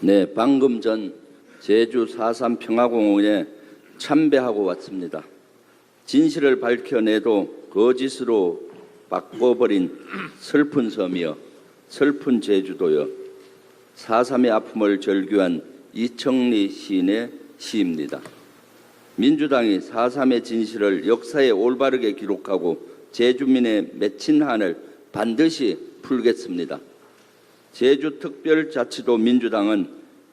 네, 방금 전 제주 4.3 평화공원에 참배하고 왔습니다. 진실을 밝혀내도 거짓으로 바꿔버린 슬픈 섬이여, 슬픈 제주도여, 4.3의 아픔을 절규한 이청리 시인의 시입니다. 민주당이 4.3의 진실을 역사에 올바르게 기록하고 제주민의 맺힌 한을 반드시 풀겠습니다. 제주특별자치도 민주당은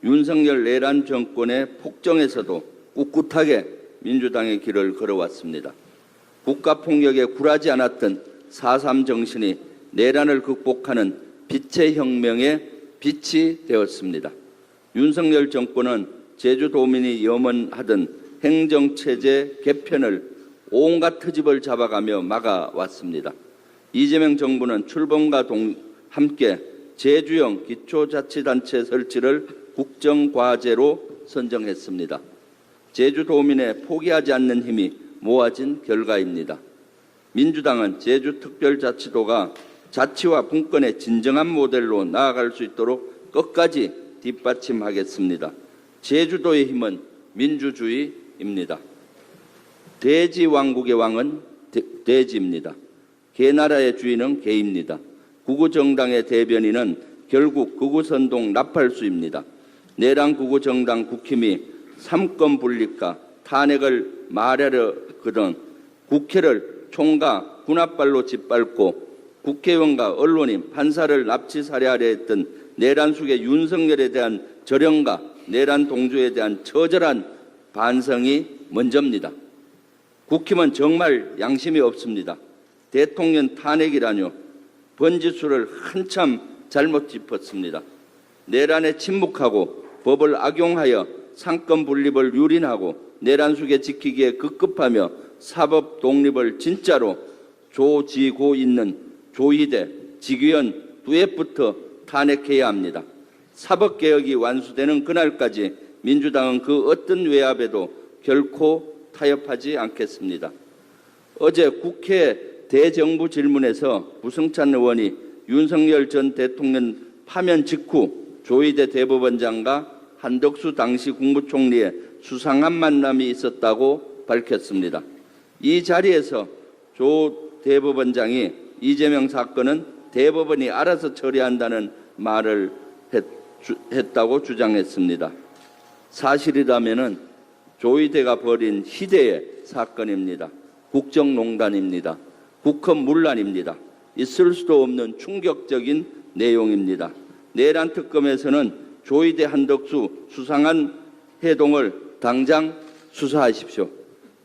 윤석열 내란 정권의 폭정에서도 꿋꿋하게 민주당의 길을 걸어왔습니다. 국가폭력에 굴하지 않았던 4.3 정신이 내란을 극복하는 빛의 혁명의 빛이 되었습니다. 윤석열 정권은 제주도민이 염원하던 행정체제 개편을 온갖 트집을 잡아가며 막아왔습니다. 이재명 정부는 출범과 동, 함께 제주형 기초자치단체 설치를 국정과제로 선정했습니다. 제주도민의 포기하지 않는 힘이 모아진 결과입니다. 민주당은 제주특별자치도가 자치와 분권의 진정한 모델로 나아갈 수 있도록 끝까지 뒷받침하겠습니다. 제주도의 힘은 민주주의입니다. 돼지 왕국의 왕은 돼- 돼지입니다. 개나라의 주인은 개입니다. 구구정당의 대변인은 결국 구구선동 나팔수입니다. 내란 구구정당 국힘이 삼권 분립과 탄핵을 말하려 그던 국회를 총과 군합발로 짓밟고 국회의원과 언론인, 판사를 납치 살해하려 했던 내란 속의 윤석열에 대한 절연과 내란 동조에 대한 처절한 반성이 먼저입니다. 국힘은 정말 양심이 없습니다. 대통령 탄핵이라뇨. 번지수를 한참 잘못 짚었습니다. 내란에 침묵하고 법을 악용하여 상권 분립을 유린하고 내란 속에 지키기에 급급하며 사법 독립을 진짜로 조지고 있는 조희대, 지규현 두엣부터 탄핵해야 합니다. 사법개혁이 완수되는 그날까지 민주당은 그 어떤 외압에도 결코 타협하지 않겠습니다. 어제 국회 대정부 질문에서 부승찬 의원이 윤석열 전 대통령 파면 직후 조희대 대법원장과 한덕수 당시 국무총리의 수상한 만남이 있었다고 밝혔습니다. 이 자리에서 조 대법원장이 이재명 사건은 대법원이 알아서 처리한다는 말을 했, 주, 했다고 주장했습니다. 사실이라면은 조희대가 벌인 희대의 사건입니다. 국정농단입니다. 국헌 문란입니다. 있을 수도 없는 충격적인 내용입니다. 내란 특검에서는 조희대 한덕수 수상한 해동을 당장 수사하십시오.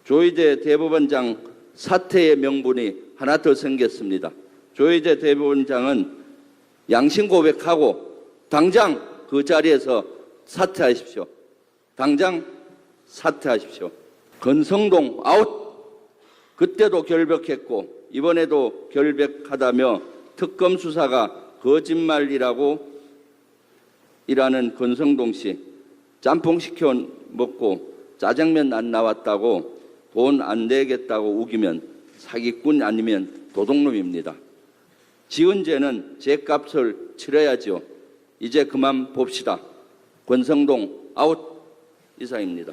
조희대 대법원장 사퇴의 명분이 하나 더 생겼습니다. 조희대 대법원장은 양심 고백하고 당장 그 자리에서 사퇴하십시오. 당장 사퇴하십시오. 건성동 아웃! 그때도 결백했고 이번에도 결백하다며 특검 수사가 거짓말이라고 이라는 건성동 씨 짬뽕 시켜 먹고 짜장면 안 나왔다고 돈 안 내겠다고 우기면 사기꾼 아니면 도둑놈입니다. 지은 죄는 죄값을 치러야죠. 이제 그만 봅시다. 권성동 아웃 이상입니다.